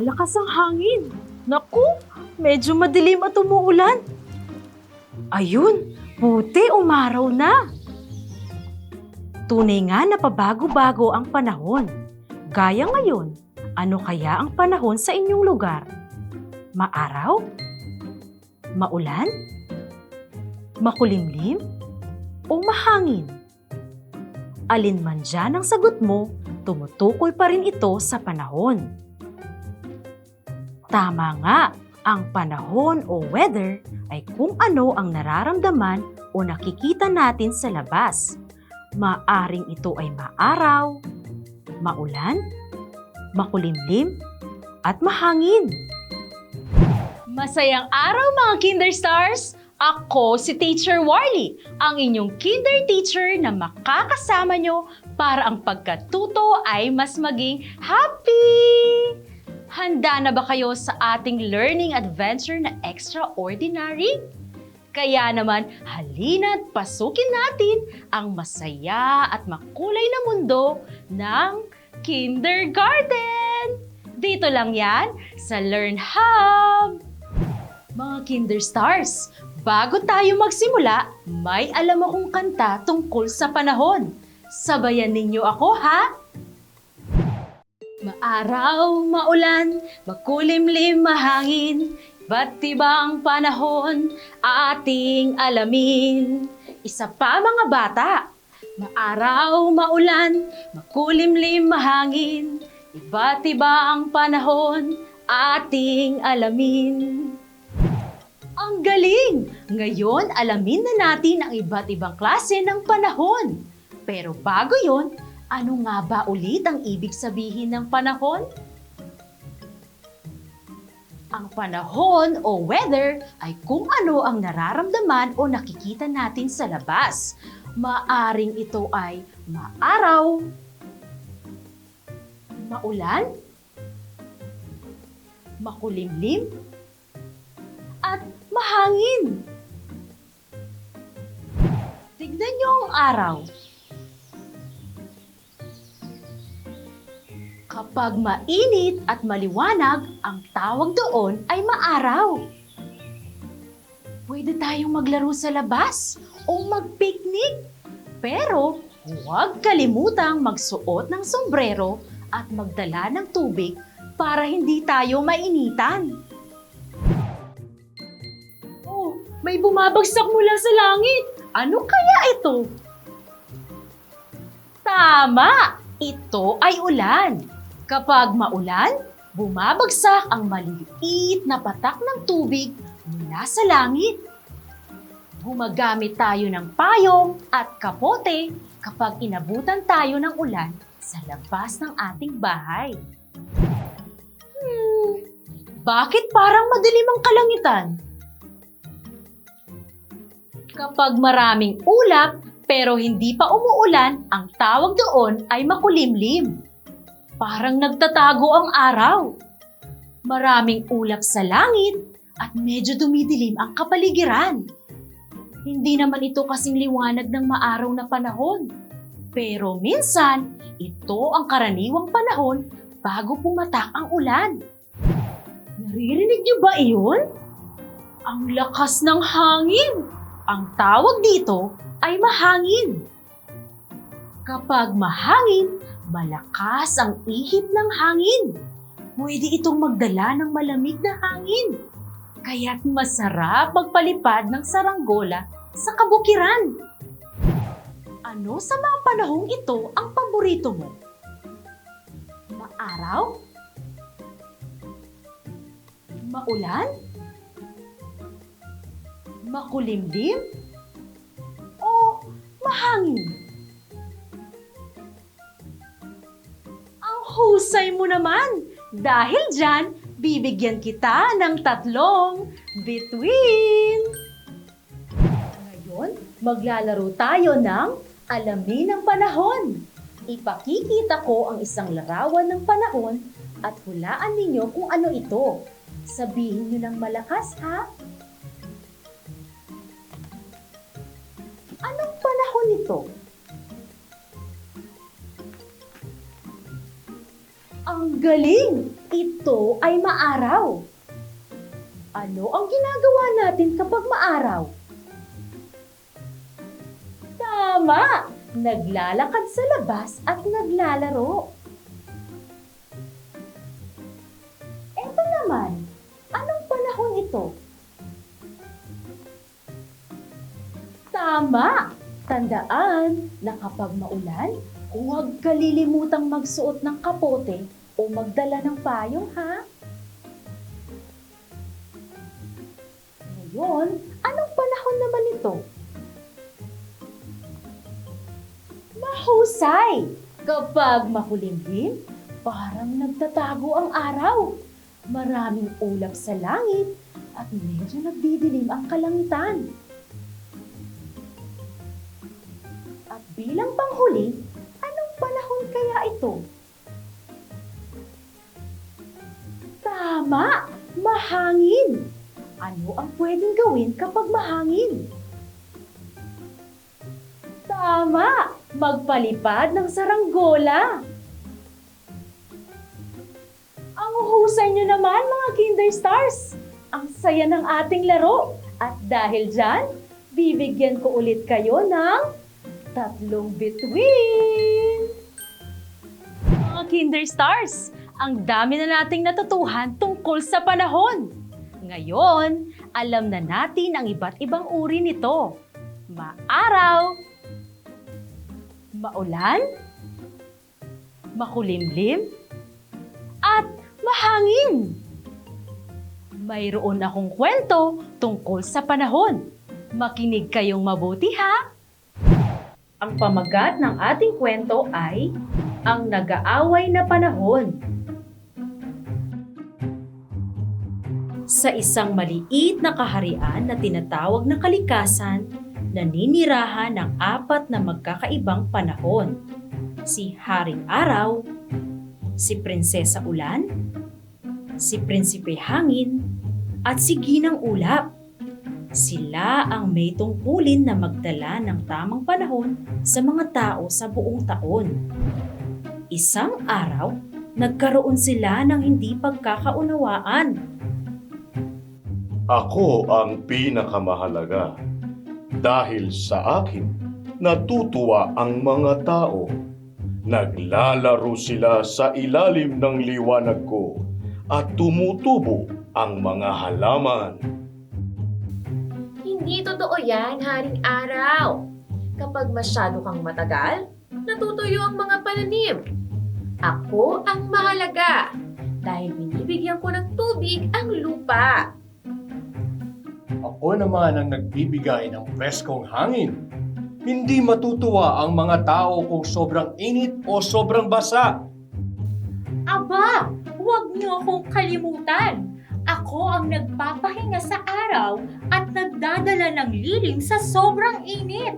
Malakas ang hangin. Naku, medyo madilim at umuulan. Ayun, buti umaraw na. Tunay nga na pabago-bago ang panahon. Gaya ngayon, ano kaya ang panahon sa inyong lugar? Maaraw? Maulan? Makulimlim? O mahangin? Alin man dyan ang sagot mo, tumutukoy pa rin ito sa panahon. Tama nga, ang panahon o weather ay kung ano ang nararamdaman o nakikita natin sa labas. Maaring ito ay maaraw, maulan, makulimlim, at mahangin. Masayang araw mga Kinder Stars! Ako si Teacher Warly, ang inyong kinder teacher na makakasama nyo para ang pagkatuto ay mas maging happy! Handa na ba kayo sa ating learning adventure na extraordinary? Kaya naman, halina't pasukin natin ang masaya at makulay na mundo ng kindergarten! Dito lang yan sa Learn Hub! Mga Kinder Stars, bago tayo magsimula, may alam akong kanta tungkol sa panahon. Sabayan ninyo ako, ha? Maaraw, maulan, makulimlim, mahangin, ba't ibang panahon ating alamin? Isa pa mga bata, maaraw, maulan, makulimlim, mahangin, iba't ibang panahon ating alamin. Ang galing! Ngayon, alamin na natin ang iba't ibang klase ng panahon. Pero bago yon, ano nga ba ulit ang ibig sabihin ng panahon? Ang panahon o weather ay kung ano ang nararamdaman o nakikita natin sa labas. Maaring ito ay maaraw, maulan, makulimlim, at mahangin. Tignan niyo ang araw. Kapag mainit at maliwanag, ang tawag doon ay maaraw. Pwede tayong maglaro sa labas o magpiknik. Pero huwag kalimutang magsuot ng sombrero at magdala ng tubig para hindi tayo mainitan. Oh, may bumabagsak mula sa langit. Ano kaya ito? Tama! Ito ay ulan. Kapag maulan, bumabagsak ang maliliit na patak ng tubig mula sa langit. Gumagamit tayo ng payong at kapote kapag inabutan tayo ng ulan sa labas ng ating bahay. Hmm, bakit parang madilim ang kalangitan? Kapag maraming ulap pero hindi pa umuulan, ang tawag doon ay makulimlim. Parang nagtatago ang araw. Maraming ulap sa langit at medyo dumidilim ang kapaligiran. Hindi naman ito kasing liwanag ng maaraw na panahon. Pero minsan, ito ang karaniwang panahon bago pumatak ang ulan. Naririnig niyo ba iyon? Ang lakas ng hangin! Ang tawag dito ay mahangin. Kapag mahangin, malakas ang ihip ng hangin. Pwede itong magdala ng malamig na hangin. Kaya't masarap magpalipad ng saranggola sa kabukiran. Ano sa mga panahong ito ang paborito mo? Maaraw? Maulan? Makulimlim? O mahangin? Husay mo naman! Dahil dyan, bibigyan kita ng tatlong between. Ngayon, maglalaro tayo ng alamin ng panahon. Ipakikita ko ang isang larawan ng panahon at hulaan ninyo kung ano ito. Sabihin nyo ng malakas ha. Anong panahon ito? Galing! Ito ay maaraw. Ano ang ginagawa natin kapag maaraw? Tama! Naglalakad sa labas at naglalaro. Eto naman, anong panahon ito? Tama! Tandaan na kapag maulan, huwag kalilimutang magsuot ng kapote o magdala ng payong ha. Ngayon, anong panahon naman ito? Mahusay! Kapag makulimlim, parang nagtatago ang araw. Maraming ulap sa langit at medyo nagdidilim ang kalangitan. At bilang panghuli, anong panahon kaya ito? Tama! Mahangin! Ano ang pwedeng gawin kapag mahangin? Tama! Magpalipad ng saranggola! Ang husay nyo naman mga Kinder Stars! Ang saya ng ating laro! At dahil dyan, bibigyan ko ulit kayo ng tatlong bituin! Mga Kinder Stars, ang dami na nating natutuhan tungkol sa panahon. Ngayon, alam na natin ang iba't ibang uri nito. Maaraw, maulan, makulimlim, at mahangin. Mayroon akong kwento tungkol sa panahon. Makinig kayong mabuti ha! Ang pamagat ng ating kwento ay ang nag-aaway na panahon. Sa isang maliit na kaharian na tinatawag na kalikasan, naninirahan ng apat na magkakaibang panahon. Si Haring Araw, si Prinsesa Ulan, si Prinsipe Hangin, at si Ginang Ulap. Sila ang may tungkulin na magdala ng tamang panahon sa mga tao sa buong taon. Isang araw, nagkaroon sila ng hindi pagkakaunawaan Ako ang pinakamahalaga. Dahil sa akin, natutuwa ang mga tao. Naglalaro sila sa ilalim ng liwanag ko at tumutubo ang mga halaman. Hindi totoo yan, Haring Araw. Kapag masyado kang matagal, natutuyo ang mga pananim. Ako ang mahalaga dahil binibigyan ko ng tubig ang lupa. Ako naman ang nagbibigay ng preskong hangin. Hindi matutuwa ang mga tao kung sobrang init o sobrang basa. Aba, huwag niyo akong kalimutan. Ako ang nagpapahinga sa araw at nagdadala ng lilim sa sobrang init.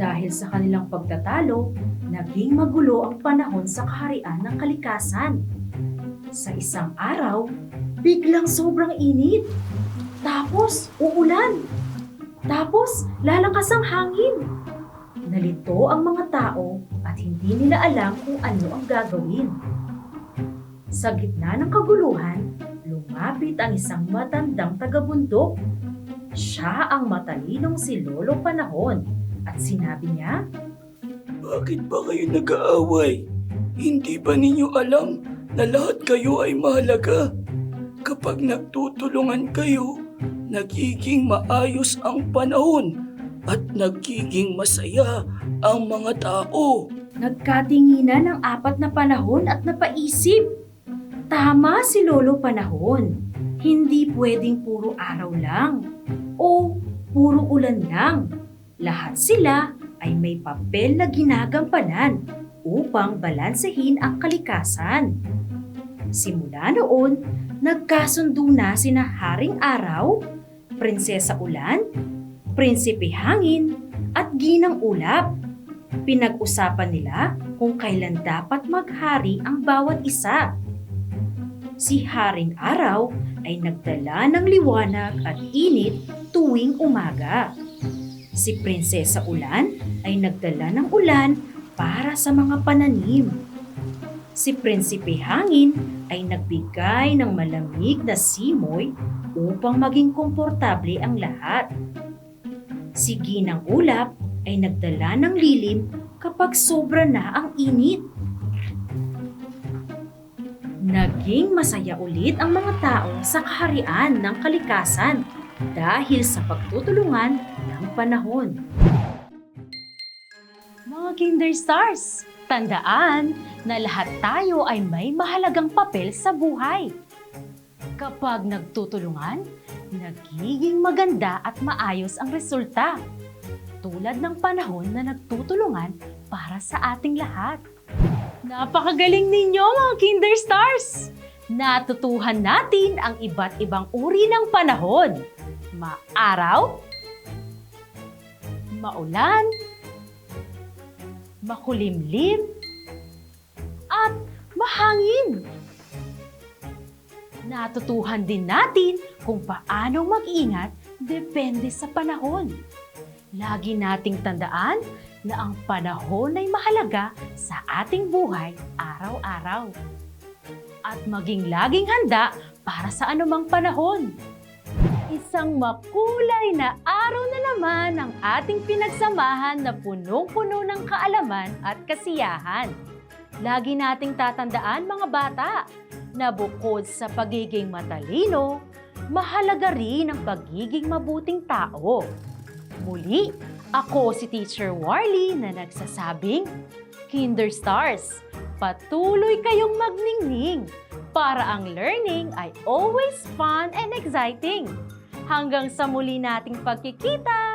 Dahil sa kanilang pagtatalo, naging magulo ang panahon sa kaharian ng kalikasan. Sa isang araw, biglang sobrang init. Tapos, uulan. Tapos, lalakas ang hangin. Nalito ang mga tao at hindi nila alam kung ano ang gagawin. Sa gitna ng kaguluhan, lumapit ang isang matandang tagabundok. Siya ang matalinong si Lolo Panahon at sinabi niya, Bakit ba kayo nag-aaway? Hindi ba ninyo alam na lahat kayo ay mahalaga? Kapag nagtutulungan kayo, nagiging maayos ang panahon at nagiging masaya ang mga tao. Nagkatinginan ng apat na panahon at napaisip. Tama si Lolo Panahon. Hindi pwedeng puro araw lang o puro ulan lang. Lahat sila ay may papel na ginagampanan upang balansehin ang kalikasan. Simula noon, nagkasundo na sina Haring Araw, Prinsesa Ulan, Prinsipe Hangin, at Ginang Ulap. Pinag-usapan nila kung kailan dapat maghari ang bawat isa. Si Haring Araw ay nagdala ng liwanag at init tuwing umaga. Si Prinsesa Ulan ay nagdala ng ulan para sa mga pananim. Si Prinsipe Hangin ay nagbigay ng malamig na simoy upang maging komportable ang lahat. Si Ginang Ulap ay nagdala ng lilim kapag sobra na ang init. Naging masaya ulit ang mga tao sa kaharian ng kalikasan dahil sa pagtutulungan ng panahon. Mga Kinder Stars, tandaan na lahat tayo ay may mahalagang papel sa buhay. Kapag nagtutulungan, nagiging maganda at maayos ang resulta. Tulad ng panahon na nagtutulungan para sa ating lahat. Napakagaling ninyo mga Kinder Stars! Natutuhan natin ang iba't ibang uri ng panahon. Maaraw, maulan, makulimlim, at mahangin. Natutuhan din natin kung paano mag-ingat depende sa panahon. Lagi nating tandaan na ang panahon ay mahalaga sa ating buhay araw-araw. At maging laging handa para sa anumang panahon. Isang makulay na araw na naman ang ating pinagsamahan na punong-puno ng kaalaman at kasiyahan. Lagi nating tatandaan mga bata na bukod sa pagiging matalino, mahalaga rin ang pagiging mabuting tao. Muli, ako si Teacher Warly na nagsasabing, Kinder Stars, patuloy kayong magningning para ang learning ay always fun and exciting. Hanggang sa muli nating pagkikita!